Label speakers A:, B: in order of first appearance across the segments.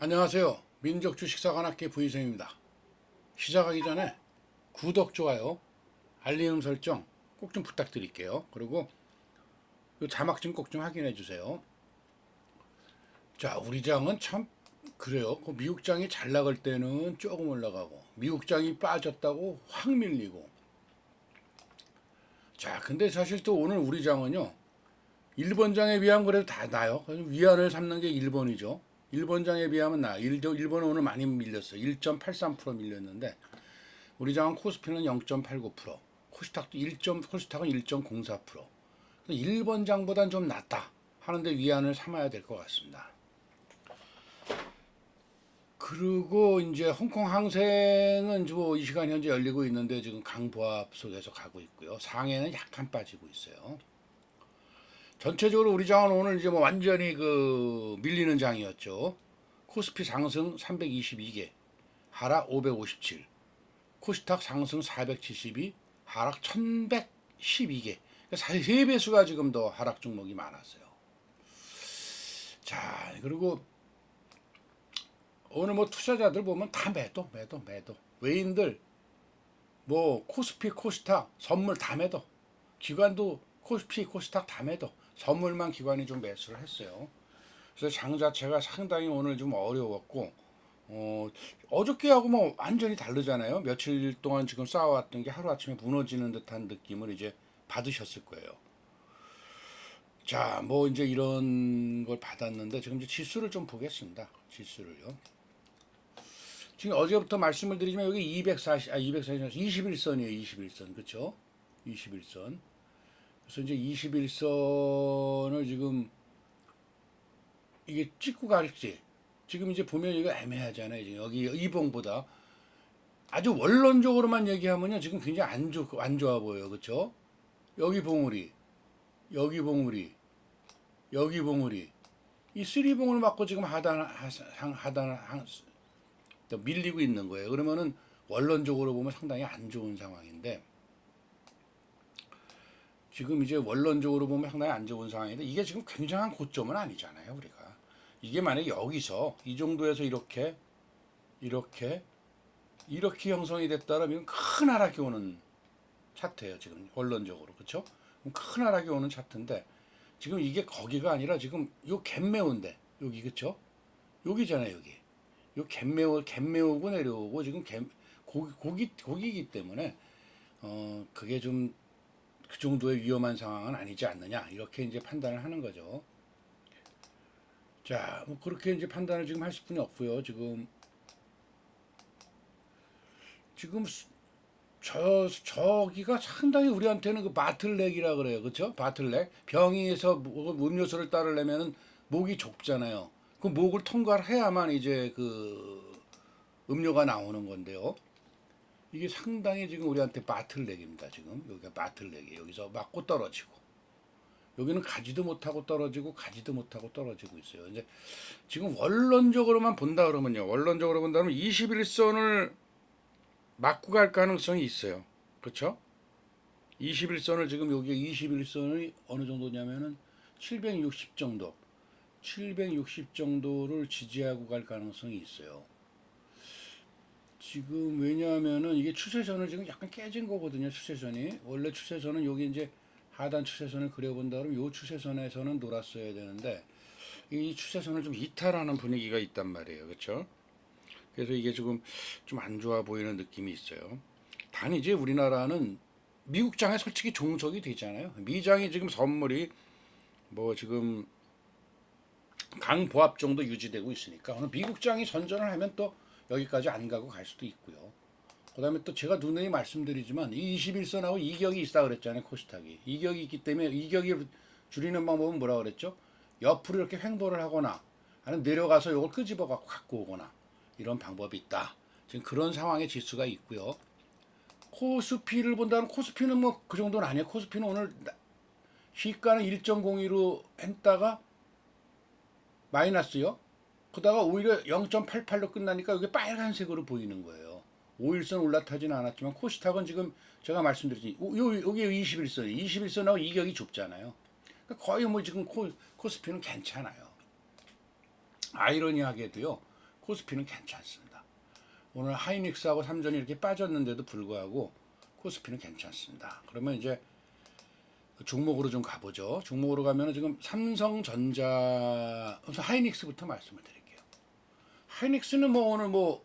A: 안녕하세요. 민족주식사관학계 부의생입니다. 시작하기 전에 구독, 좋아요, 알림 설정 꼭 좀 부탁드릴게요. 그리고 이 자막 좀 꼭 좀 확인해 주세요. 자, 우리 장은 참 그래요. 그 미국 장이 잘 나갈 때는 조금 올라가고 미국 장이 빠졌다고 확 밀리고. 자, 근데 사실 또 오늘 우리 장은요. 일본 장에 비하면 그래도 다 나요. 위안을 삼는 게 일본이죠. 일본 장에 비하면 나. 일- 일본은 오늘 많이 밀렸어요. 1.83% 밀렸는데 우리 장은 코스피는 0.89%, 코스닥도 1. 코스닥은 1.04%. 일본 장보단 좀 낫다 하는데 위안을 삼아야 될 것 같습니다. 그리고 이제 홍콩 항생은 뭐이 시간 현재 열리고 있는데 지금 강보합 속에서 가고 있고요. 상해는 약간 빠지고 있어요. 전체적으로 우리 장은 오늘 이제 뭐 완전히 그 밀리는 장이었죠. 코스피 상승 322개, 하락 557, 코스닥 상승 472, 하락 1112개. 사실 세 배수가 지금 더 하락 종목이 많았어요. 자, 그리고 오늘 뭐 투자자들 보면 다 매도, 매도, 매도. 외인들 뭐 코스피, 코스닥 선물 다 매도. 기관도 코스피, 코스닥 다 매도. 선물만 기관이 좀 매수를 했어요. 그래서 장 자체가 상당히 오늘 좀 어려웠고 어, 어저께하고 뭐 완전히 다르잖아요. 며칠 동안 지금 쌓아왔던 게 하루아침에 무너지는 듯한 느낌을 이제 받으셨을 거예요. 자, 뭐 이제 이런 걸 받았는데 지금 이제 지수를 좀 보겠습니다. 지수를요. 지금 어제부터 말씀을 드리지만 여기 240, 아 240, 21선이에요. 21선. 그렇죠? 21선. 그래서 이제 21선을 지금 이게 찍고 갈지 지금 이제 보면 이거 애매하잖아요. 지금 여기 이봉보다 아주 원론적으로만 얘기하면요. 지금 굉장히 안, 좋, 안 좋아 보여요. 그렇죠? 여기 봉우리, 여기 봉우리, 여기 봉우리. 이 쓰리 봉을 맞고 지금 하단, 하단, 하단, 하- 또 밀리고 있는 거예요. 그러면은 원론적으로 보면 상당히 안 좋은 상황인데 지금 이제 원론적으로 보면 상당히 안 좋은 상황인데 이게 지금 굉장한 고점은 아니잖아요, 우리가. 이게 만약에 여기서 이 정도에서 이렇게 이렇게 이렇게 형성이 됐다면 큰 하락이 오는 차트예요, 지금 원론적으로. 그렇죠? 큰 하락이 오는 차트인데 지금 이게 거기가 아니라 지금 요 갭매운데 여기 그렇죠? 여기잖아요, 여기. 요 갭매우 갭매우고 내려오고 지금 갭 고기 고기 고기이기 때문에 어 그게 좀 그 정도의 위험한 상황은 아니지 않느냐 이렇게 이제 판단을 하는 거죠. 자, 뭐 그렇게 이제 판단을 지금 하실 분이 없고요. 지금 지금 수- 저 저기가 상당히 우리한테는 그 바틀렉이라 그래요, 그렇죠? 바틀렉 병이에서 뭐 음료수를 따르려면은 목이 좁잖아요. 그 목을 통과를 해야만 이제 그 음료가 나오는 건데요. 이게 상당히 지금 우리한테 바틀렉입니다. 지금 여기가 바틀렉이 여기서 맞고 떨어지고 여기는 가지도 못하고 떨어지고 가지도 못하고 떨어지고 있어요. 이제 지금 원론적으로만 본다 그러면요. 원론적으로 본다면 21선을 맞고 갈 가능성이 있어요. 그렇죠? 21선을 지금 여기 21선이 어느 정도냐면은 760 정도. 760 정도를 지지하고 갈 가능성이 있어요. 지금 왜냐하면은 이게 추세선을 지금 약간 깨진 거거든요. 추세선이 원래 추세선은 여기 이제 하단 추세선을 그려본다 그러면 요 추세선에서는 놀았어야 되는데 이 추세선을 좀 이탈하는 분위기가 있단 말이에요. 그렇죠? 그래서 이게 지금 좀 안 좋아 보이는 느낌이 있어요. 단 이제 우리나라는 미국 장에 솔직히 종속이 되잖아요. 미장이 지금 선물이 뭐 지금 강보합 정도 유지되고 있으니까 오늘 미국 장이 선전을 하면 또 여기까지 안 가고 갈 수도 있고요. 그 다음에 또 제가 누누이 말씀드리지만 이 21선하고 이격이 있다 그랬잖아요 코스닥이 이격이 있기 때문에 이격이 줄이는 방법은 뭐라 그랬죠? 옆으로 이렇게 횡보를 하거나 아니면 내려가서 이걸 끄집어 갖고 갖고 오거나 이런 방법이 있다. 지금 그런 상황의 지수가 있고요. 코스피를 본다면 코스피는 뭐 그 정도는 아니에요. 코스피는 오늘 나- 시가는 1.02로 했다가 마이너스요. 그다가 오히려 0.88로 끝나니까 이게 빨간색으로 보이는 거예요. 5일선 올라타지는 않았지만 코스닥은 지금 제가 말씀드렸지 여기 21선, 21선하고 이격이 좁잖아요. 그러니까 거의 뭐 지금 코, 코스피는 괜찮아요. 아이러니하게도요. 코스피는 괜찮습니다. 오늘 하이닉스하고 삼전이 이렇게 빠졌는데도 불구하고 코스피는 괜찮습니다. 그러면 이제 종목으로 좀 가보죠. 종목으로 가면 지금 삼성전자 하이닉스부터 말씀을 드릴게요. 하이닉스는 뭐 오늘 뭐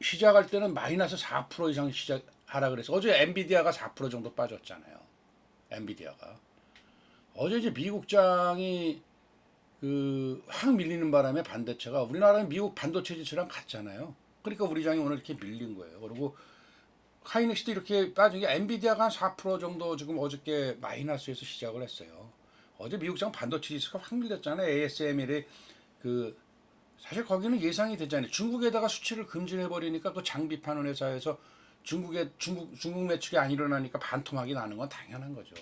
A: 시작할 때는 마이너스 4% 이상 시작하라 그래서 어제 엔비디아가 4% 정도 빠졌잖아요. 엔비디아가 어제 이제 미국장이 그 확 밀리는 바람에 반도체가 우리나라는 미국 반도체 지수랑 같잖아요. 그러니까 우리 장이 오늘 이렇게 밀린 거예요. 그리고 하이닉스도 이렇게 빠진 게 엔비디아가 한 4% 정도 지금 어저께 마이너스에서 시작을 했어요. 어제 미국장 반도체 지수가 확 밀렸잖아요. ASML이 그 사실 거기는 예상이 되잖아요. 중국에다가 수출을 금지해 버리니까 그 장비 파는 회사에서 중국에 중국 중국 매출이 안 일어나니까 반토막이 나는 건 당연한 거죠.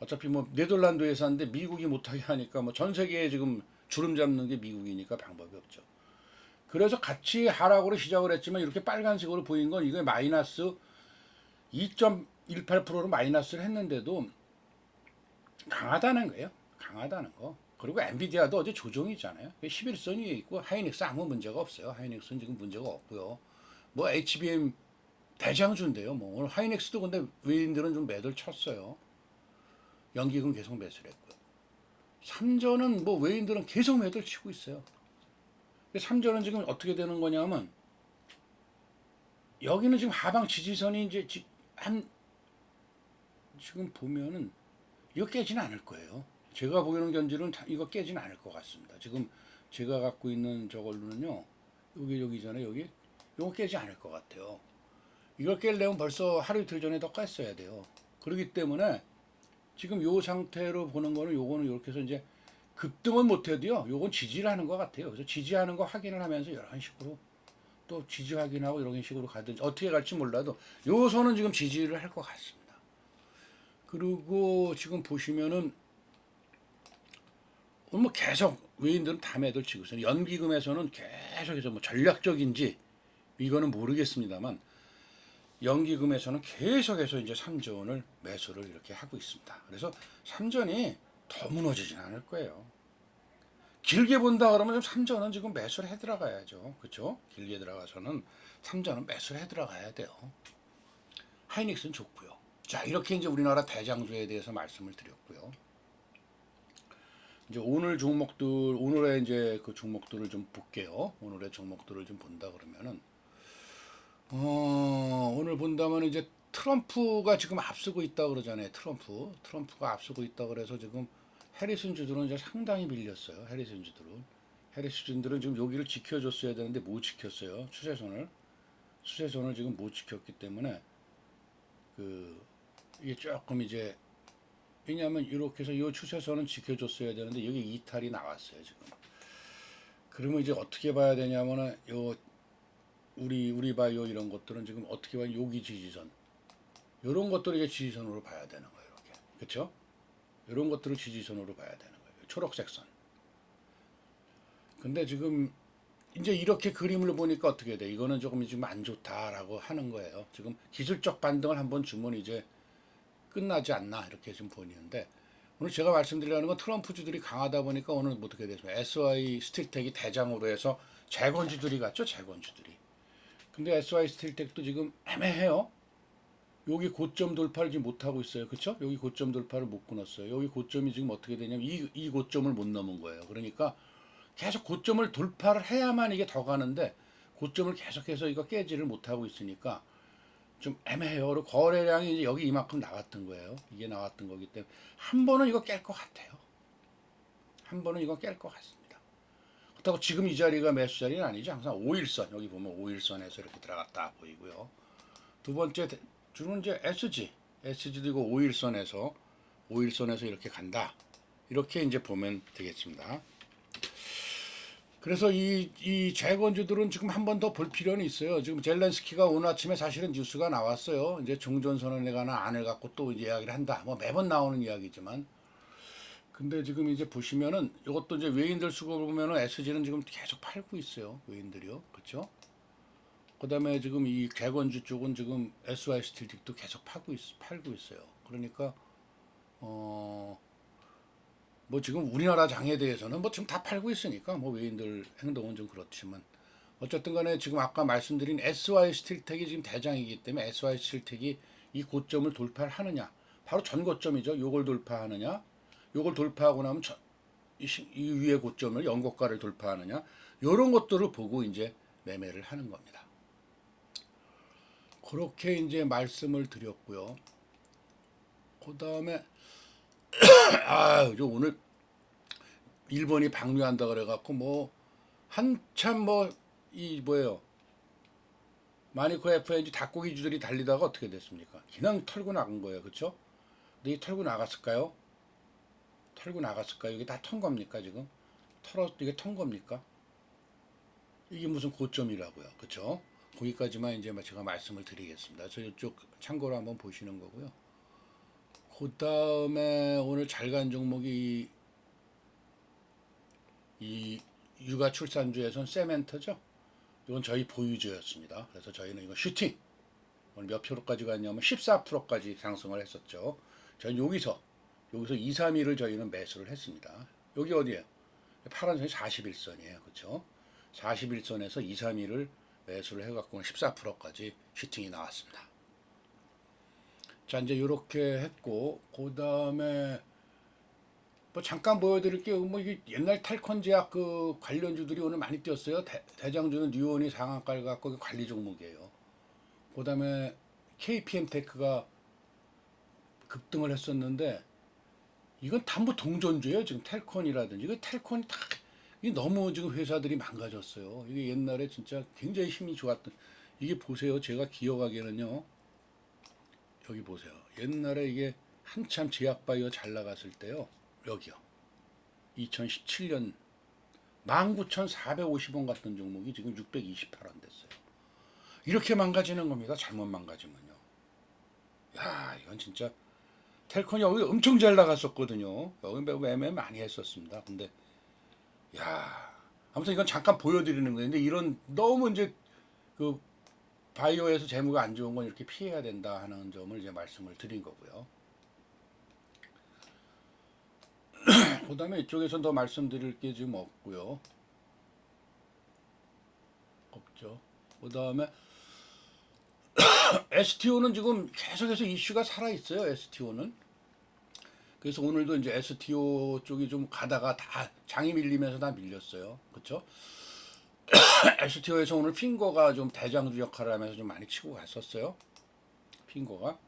A: 어차피 뭐 네덜란드 회사인데 미국이 못하게 하니까 뭐 전 세계에 지금 주름 잡는 게 미국이니까 방법이 없죠. 그래서 같이 하락으로 시작을 했지만 이렇게 빨간색으로 보인 건 이게 마이너스 2.18%로 마이너스를 했는데도 강하다는 거예요. 강하다는 거. 그리고 엔비디아도 어제 조정이잖아요. 11선 위에 있고 하이닉스 아무 문제가 없어요. 하이닉스는 지금 문제가 없고요. 뭐 HBM 대장주인데요. 뭐 오늘 하이닉스도 근데 외인들은 좀 매도를 쳤어요. 연기금 계속 매수를 했고요. 삼전은 뭐 외인들은 계속 매도를 치고 있어요. 삼전은 지금 어떻게 되는 거냐면 여기는 지금 하방 지지선이 이제 지- 한 지금 보면은 이거 깨지는 않을 거예요. 제가 보이는 다- 이거 깨지는 않을 것 같습니다. 지금 제가 갖고 있는 저걸로는요. 여기 여기잖아요. 여기 이거 깨지 않을 것 같아요. 이걸 깰려면 벌써 하루 이틀 전에 더 깼어야 돼요. 그렇기 때문에 지금 요 상태로 보는 거는 요거는 이렇게 해서 이제 급등은 못해도요. 요건 지지를 하는 것 같아요. 그래서 지지하는 거 확인을 하면서 이런 식으로 또 지지 확인하고 이런 식으로 가든지 어떻게 갈지 몰라도 요 선은 지금 지지를 할 것 같습니다. 그리고 지금 보시면은 뭐 계속 외인들은 다 매도를 치고 있어요. 연기금에서는 계속해서 뭐 전략적인지 이거는 모르겠습니다만 연기금에서는 계속해서 이제 삼전을 매수를 이렇게 하고 있습니다. 그래서 삼전이 더 무너지진 않을 거예요. 길게 본다 그러면 좀 삼전은 지금 매수를 해 들어가야죠. 그렇죠? 길게 들어가서는 삼전은 매수를 해 들어가야 돼요. 하이닉스는 좋고요. 자 이렇게 이제 우리나라 대장주에 대해서 말씀을 드렸고요. 이제 오늘 종목들 오늘의 이제 그 종목들을 좀 볼게요. 오늘의 종목들을 좀 본다 그러면은 어, 오늘 본다면 이제 트럼프가 지금 앞서고 있다 그러잖아요. 트럼프. 트럼프가 앞서고 있다 그래서 지금 해리슨 주들은 이제 상당히 밀렸어요. 해리슨 주들은. 해리슨 주들은 지금 여기를 지켜줬어야 되는데 못 지켰어요. 추세선을. 추세선을 지금 못 지켰기 때문에 그 이게 조금 이제 왜냐하면 이렇게 해서 이 추세선은 지켜줬어야 되는데 여기 이탈이 나왔어요 지금. 그러면 이제 어떻게 봐야 되냐면은 요 우리 우리 바이오 이런 것들은 지금 어떻게 보면 여기 지지선 이런 것들을 이제 지지선으로 봐야 되는 거예요 이렇게 그렇죠? 이런 것들을 지지선으로 봐야 되는 거예요 초록색 선. 근데 지금 이제 이렇게 그림을 보니까 어떻게 돼? 이거는 조금 지금 안 좋다라고 하는 거예요. 지금 기술적 반등을 한번 주면 이제 끝나지 않나 이렇게 지금 보이는데 오늘 제가 말씀드리려는 건 트럼프 주들이 강하다 보니까 오늘 뭐 어떻게 됐습니까? SY 스틸텍이 대장으로 해서 재건주들이 갔죠, 재건주들이. 근데 SY 스틸텍도 지금 애매해요. 여기 고점 돌파를 지금 못 하고 있어요, 그렇죠? 여기 고점 돌파를 못 끊었어요. 여기 고점이 지금 어떻게 되냐면 이, 이 고점을 못 넘은 거예요. 그러니까 계속 고점을 돌파를 해야만 이게 더 가는데 고점을 계속해서 이거 깨지를 못 하고 있으니까 좀 애매해요. 거래량이 이제 여기 이만큼 나왔던 거예요. 이게 나왔던 거기 때문에 한 번은 이거 깰 것 같아요. 한 번은 이거 깰 것 같습니다. 그렇다고 지금 이 자리가 매수 자리는 아니죠. 항상 5일선 여기 보면 5일선에서 이렇게 들어갔다 보이고요. 두 번째 대- 주는 이제 SG, SG도 이거 5일선에서 5일선에서 이렇게 간다. 이렇게 이제 보면 되겠습니다. 그래서 이, 이 재건주들은 지금 한 번 더 볼 필요는 있어요. 지금 젤렌스키가 오늘 아침에 사실은 뉴스가 나왔어요. 이제 종전선언에 관한 안을 갖고 또 이야기를 한다. 뭐 매번 나오는 이야기지만. 근데 지금 이제 보시면은 이것도 이제 외인들 수급을 보면은 SG는 지금 계속 팔고 있어요. 외인들이요. 그렇죠? 그다음에 지금 이 개건주 쪽은 지금 SY 스틸틱도 계속 파고 있, 팔고 있어요. 그러니까 어. 뭐 지금 우리나라 장에 대해서는 뭐 지금 다 팔고 있으니까 뭐 외인들 행동은 좀 그렇지만 어쨌든 간에 지금 아까 말씀드린 SY 스틸텍이 지금 대장이기 때문에 SY 스틸텍이 이 고점을 돌파하느냐 바로 전 고점이죠. 요걸 돌파하느냐 요걸 돌파하고 나면 저- 이, 시- 이 위에 고점을 연고가를 돌파하느냐 요런 것들을 보고 이제 매매를 하는 겁니다. 그렇게 이제 말씀을 드렸고요. 그 다음에 아, 저 오늘 일본이 방류한다 그래갖고 뭐 한참 뭐 이 뭐예요 마니코 FNG 닭고기주들이 달리다가 어떻게 됐습니까? 그냥 털고 나간 거예요, 그렇죠? 근데 이 털고 나갔을까요? 털고 나갔을까요? 이게 다 턴 겁니까 지금? 털어 이게 턴 겁니까? 이게 무슨 고점이라고요, 그렇죠? 거기까지만 이제 제가 말씀을 드리겠습니다. 저 이쪽 참고로 한번 보시는 거고요. 그 다음에 오늘 잘 간 종목이 이, 이 육아 출산주에선 세멘트죠. 이건 저희 보유주였습니다. 그래서 저희는 이거 슈팅 오늘 몇 프로까지 갔냐면 14%까지 상승을 했었죠. 저는 여기서 여기서 2, 3일을 저희는 매수를 했습니다. 여기 어디예요? 파란선이 41선이에요. 그렇죠? 41선에서 2, 3일을 매수를 해갖고 14%까지 슈팅이 나왔습니다. 자 이제 이렇게 했고 그 다음에 뭐 잠깐 보여드릴게요. 뭐 이게 옛날 탈컨 제약 그 관련주들이 오늘 많이 뛰었어요. 대, 대장주는 뉴온이 상한가를 갖고 관리 종목이에요. 그 다음에 KPM 테크가 급등을 했었는데 이건 다뭐 동전주예요. 지금 텔콘이라든지 이거 텔콘이 다 이게 너무 지금 회사들이 망가졌어요. 이게 옛날에 진짜 굉장히 힘이 좋았던 이게 보세요. 제가 기억하기에는요. 여기 보세요. 옛날에 이게 한참 제약바이오 잘 나갔을 때요. 여기요. 2017년 19,450원 같은 종목이 지금 628원 됐어요. 이렇게 망가지는 겁니다. 잘못 망가지면요. 야, 이건 진짜 텔콘이 여기 엄청 잘 나갔었거든요. 여기 매우 매매 많이 했었습니다. 근데 야, 아무튼 이건 잠깐 보여드리는 거예요. 근데 이런 너무 이제 그 바이오에서 재무가 안 좋은 건 이렇게 피해야 된다 하는 점을 이제 말씀을 드린 거고요. 그 다음에 이쪽에서 더 말씀드릴 게 지금 없고요. 없죠. 그 다음에 STO는 지금 계속해서 이슈가 살아 있어요. STO는. 그래서 오늘도 이제 STO 쪽이 좀 가다가 다 장이 밀리면서 다 밀렸어요. 그렇죠? STO에서 오늘 핑거가 좀 대장주 역할을 하면서 좀 많이 치고 갔었어요. 핑거가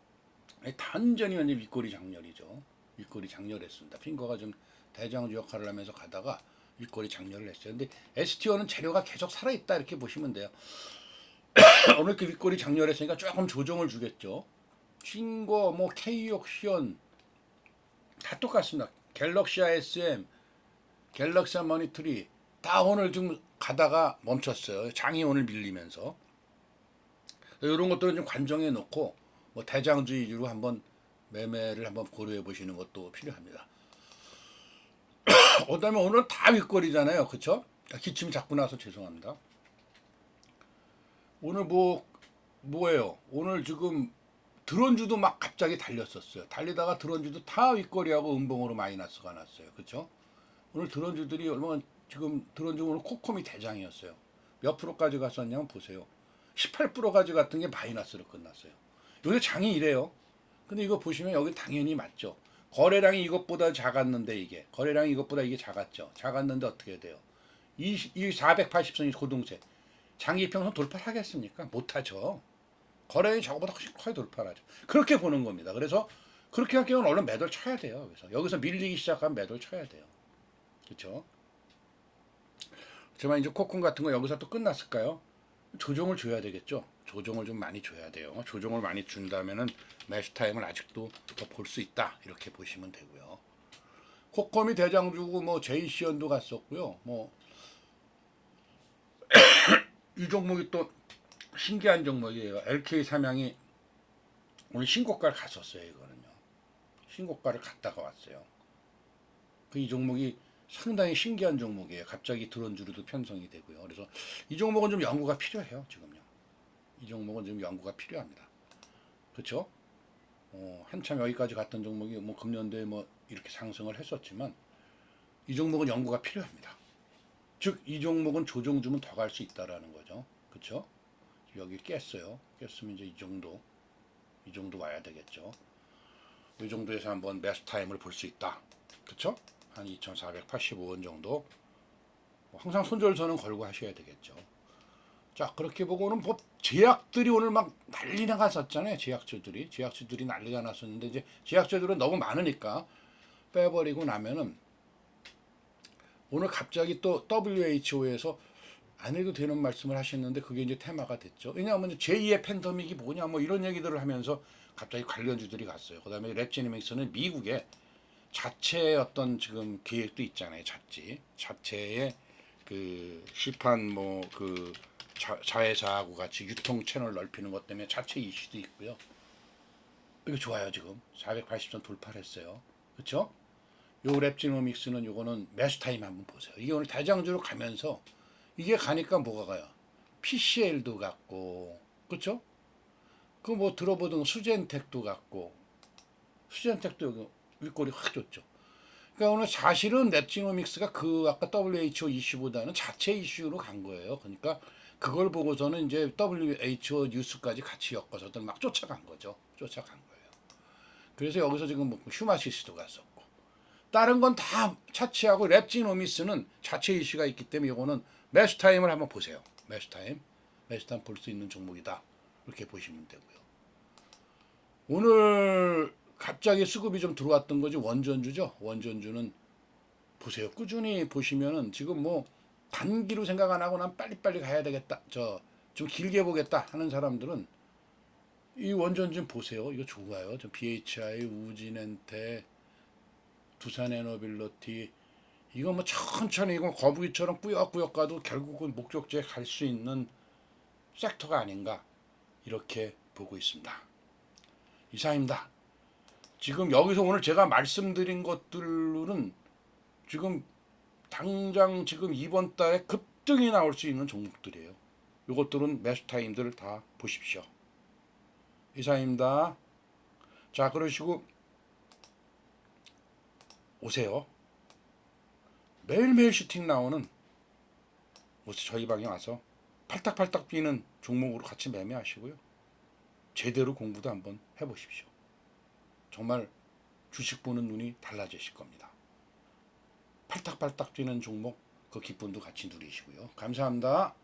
A: 아니, 단전히 이제 윗꼬리 장렬이죠. 윗꼬리 장렬했습니다. 핑거가 좀 대장주 역할을 하면서 가다가 윗꼬리 장렬을 했어요. 근데 STO는 재료가 계속 살아있다 이렇게 보시면 돼요. 오늘 그 윗꼬리 장렬했으니까 조금 조정을 주겠죠. 핑거, 뭐 K옥시언 다 똑같습니다. 갤럭시아 SM, 갤럭시아 머니터리 다 오늘 좀 가다가 멈췄어요. 장이 오늘 밀리면서 이런 것들은 좀 관정해 놓고 뭐 대장주의로 한번 매매를 한번 고려해 보시는 것도 필요합니다. 그다음에 오늘 다 윗거리잖아요, 그렇죠? 기침 잡고 나서 죄송합니다. 오늘 뭐 뭐예요? 오늘 지금 드론주도 막 갑자기 달렸었어요. 달리다가 드론주도 다 윗거리하고 음봉으로 마이너스가 났어요, 그렇죠? 오늘 드론주들이 얼마나 지금 드론주 오늘 코콤이 대장이었어요. 몇 프로까지 갔었냐면 보세요. 18%까지 갔던 게 마이너스로 끝났어요. 요새 장이 이래요. 근데 이거 보시면 여기 당연히 맞죠. 거래량이 이것보다 작았는데 이게 거래량이 이것보다 이게 작았죠. 작았는데 어떻게 돼요? 이, 이 480선이 고동세 장기평선 돌파를 하겠습니까? 못하죠. 거래량이 저거보다 훨씬 커야 돌파를 하죠. 그렇게 보는 겁니다. 그래서 그렇게 할 경우는 얼른 매도를 쳐야 돼요. 그래서 여기서 밀리기 시작하면 매도를 쳐야 돼요. 그렇죠? 하지만 이제 코쿤 같은 거 여기서 또 끝났을까요? 조정을 줘야 되겠죠. 조정을 좀 많이 줘야 돼요. 조정을 많이 준다면은 매수 타임을 아직도 더 볼 수 있다 이렇게 보시면 되고요. 코컴이 대장 주고 뭐 제이시언도 갔었고요. 뭐 이 종목이 또 신기한 종목이에요. LK 삼양이 오늘 신고가를 갔었어요. 이거는요. 신고가를 갔다가 왔어요. 그 이 종목이 상당히 신기한 종목이에요. 갑자기 드론 주로도 편성이 되고요. 그래서 이 종목은 좀 연구가 필요해요. 지금요. 이 종목은 좀 연구가 필요합니다. 그렇죠? 어, 한참 여기까지 갔던 종목이 뭐 금년도에 뭐 이렇게 상승을 했었지만 이 종목은 연구가 필요합니다. 즉 이 종목은 조정 주면 더 갈 수 있다라는 거죠. 그렇죠? 여기 깼어요. 깼으면 이제 이 정도 이 정도 와야 되겠죠. 이 정도에서 한번 매수 타임을 볼 수 있다. 그렇죠? 한 2,485원 정도. 항상 손절선은 걸고 하셔야 되겠죠. 자 그렇게 보고는 뭐 제약들이 오늘 막 난리가 났었잖아요. 제약주들이 제약주들이 난리가 났었는데 이제 제약주들은 너무 많으니까 빼버리고 나면은 오늘 갑자기 또 WHO에서 안 해도 되는 말씀을 하셨는데 그게 이제 테마가 됐죠. 왜냐하면 제2의 팬데믹이 뭐냐 뭐 이런 얘기들을 하면서 갑자기 관련주들이 갔어요. 그 다음에 랩제니믹스는 미국의 자체의 어떤 지금 계획도 있잖아요. 자체 자체의 그 시판 뭐그 자회사하고 같이 유통 채널 넓히는 것 때문에 자체 이슈도 있고요. 이거 좋아요 지금 480선 돌파를 했어요. 그렇죠? 요 랩지노믹스는 요거는 매수 타임 한번 보세요. 이게 오늘 대장주로 가면서 이게 가니까 뭐가 가요? PCL도 같고 그렇죠? 그 뭐 들어보던 수젠텍도 같고 수젠텍도 여기 윗골이 확 좋죠. 그러니까 오늘 사실은 랩지노믹스가 그 아까 WHO 이슈보다는 자체 이슈로 간 거예요. 그러니까 그걸 보고서는 이제 WHO 뉴스까지 같이 엮어서들 막 쫓아간 거죠. 쫓아간 거예요. 그래서 여기서 지금 뭐 휴마시스도 갔었고 다른 건 다 차치하고 랩지노미스는 자체 이슈가 있기 때문에 이거는 매수 타임을 한번 보세요. 매수 타임, 매수 타임 볼 수 있는 종목이다. 이렇게 보시면 되고요. 오늘 갑자기 수급이 좀 들어왔던 거지 원전주죠. 원전주는 보세요. 꾸준히 보시면은 지금 뭐 단기로 생각 안 하고 난 빨리빨리 가야 되겠다. 저 좀 길게 보겠다 하는 사람들은 이 원전 좀 보세요. 이거 좋아요. 저 BHI, 우진엔테, 두산에너빌러티 이거 뭐 천천히 이거 거북이처럼 꾸역꾸역 가도 결국은 목적지에 갈 수 있는 섹터가 아닌가 이렇게 보고 있습니다. 이상입니다. 지금 여기서 오늘 제가 말씀드린 것들은 지금 당장 지금 이번 달에 급등이 나올 수 있는 종목들이에요. 이것들은 매수 타임들을 다 보십시오. 이상입니다. 자, 그러시고 오세요. 매일매일 슈팅 나오는 저희 방에 와서 팔딱팔딱 뛰는 종목으로 같이 매매하시고요. 제대로 공부도 한번 해보십시오. 정말 주식 보는 눈이 달라지실 겁니다. 팔딱팔딱 뛰는 종목 그 기쁨도 같이 누리시고요. 감사합니다.